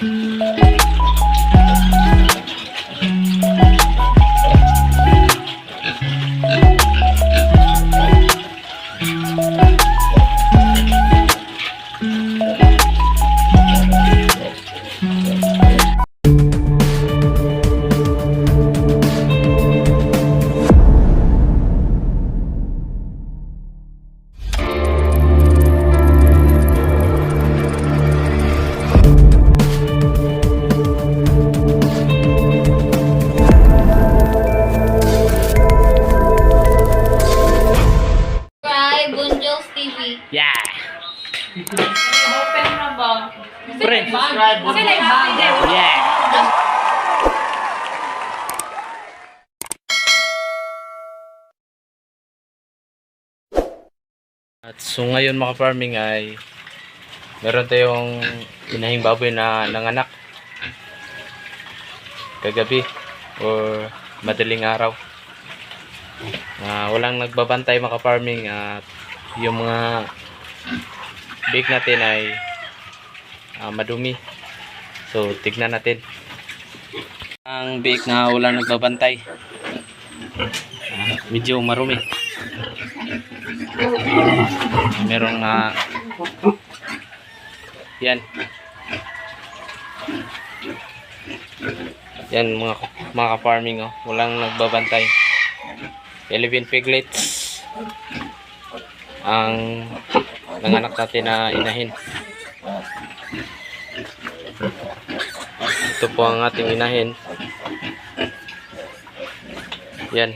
Subscribe Pre, Subscribe. Kasi like yeah! At so ngayon mga farming ay meron tayong inahing baboy na nanganak. Kagabi or madaling araw. Na walang nagbabantay mga farming at yung mga big natin ay ah, madumi. So tignan natin. Ang big na walang nagbabantay. Ah, medyo marumi. Merong na yan. Yan mga mga farming oh. Walang nagbabantay. 11 piglets. Ang nanganak natin na inahin ito po ang ating inahin. Yan.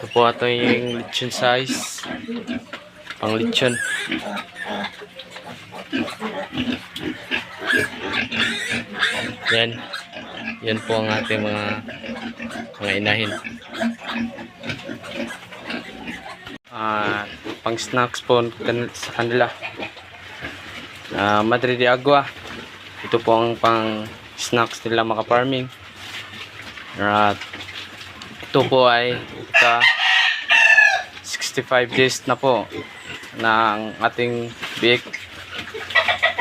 Ito po yung lechon size. Pang lechon. Yan. Yan po ang ating mga mga inahin ah pang snacks po sa kanila. Ah Madre de Agua. Ito po ang pang snacks nila mga farming. At ito po ay ka 65 days na po ng ating biik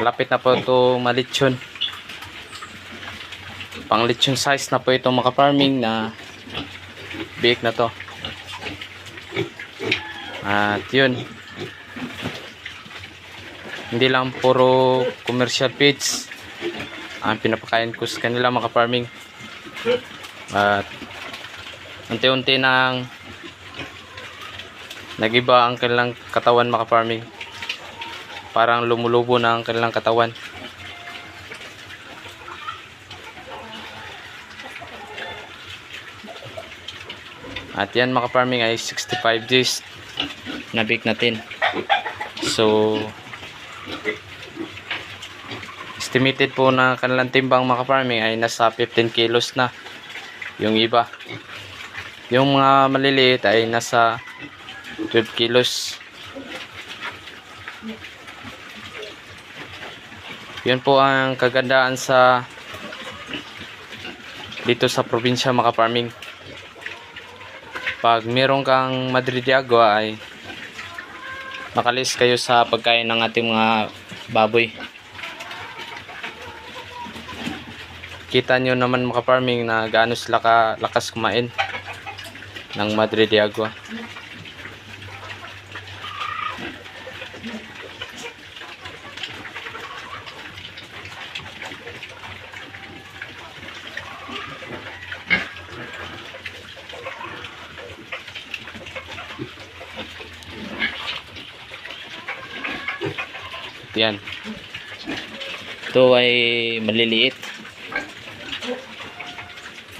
lapit na po ito malitsyon pang lechon size na po ito mga farming na biik na to at yun. Hindi lang puro commercial feeds ang pinapakain ko sa kanila mga farming at unti-unti nang nagiba ang kanilang katawan mga farming parang lumulubo na ang kanilang katawan at yan mga farming ay 65 days na bake natin. So estimated po na kanilang timbang mga farming ay nasa 15 kilos na. Yung iba yung mga maliliit ay nasa 12 kilos. Yun po ang kagandaan sa dito sa probinsya mga farming pag meron kang Madrid de Agua ay makalis kayo sa pagkain ng ating mga baboy. Kita nyo naman mga farming na gaano sila ka lakas kumain ng Madre yan. Ito ay maliliit.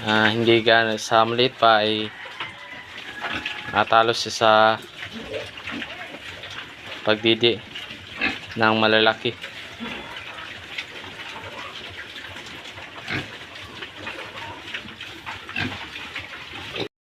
Ah, hindi gana sa maliit pa ay natalo siya sa pagdidi ng malalaki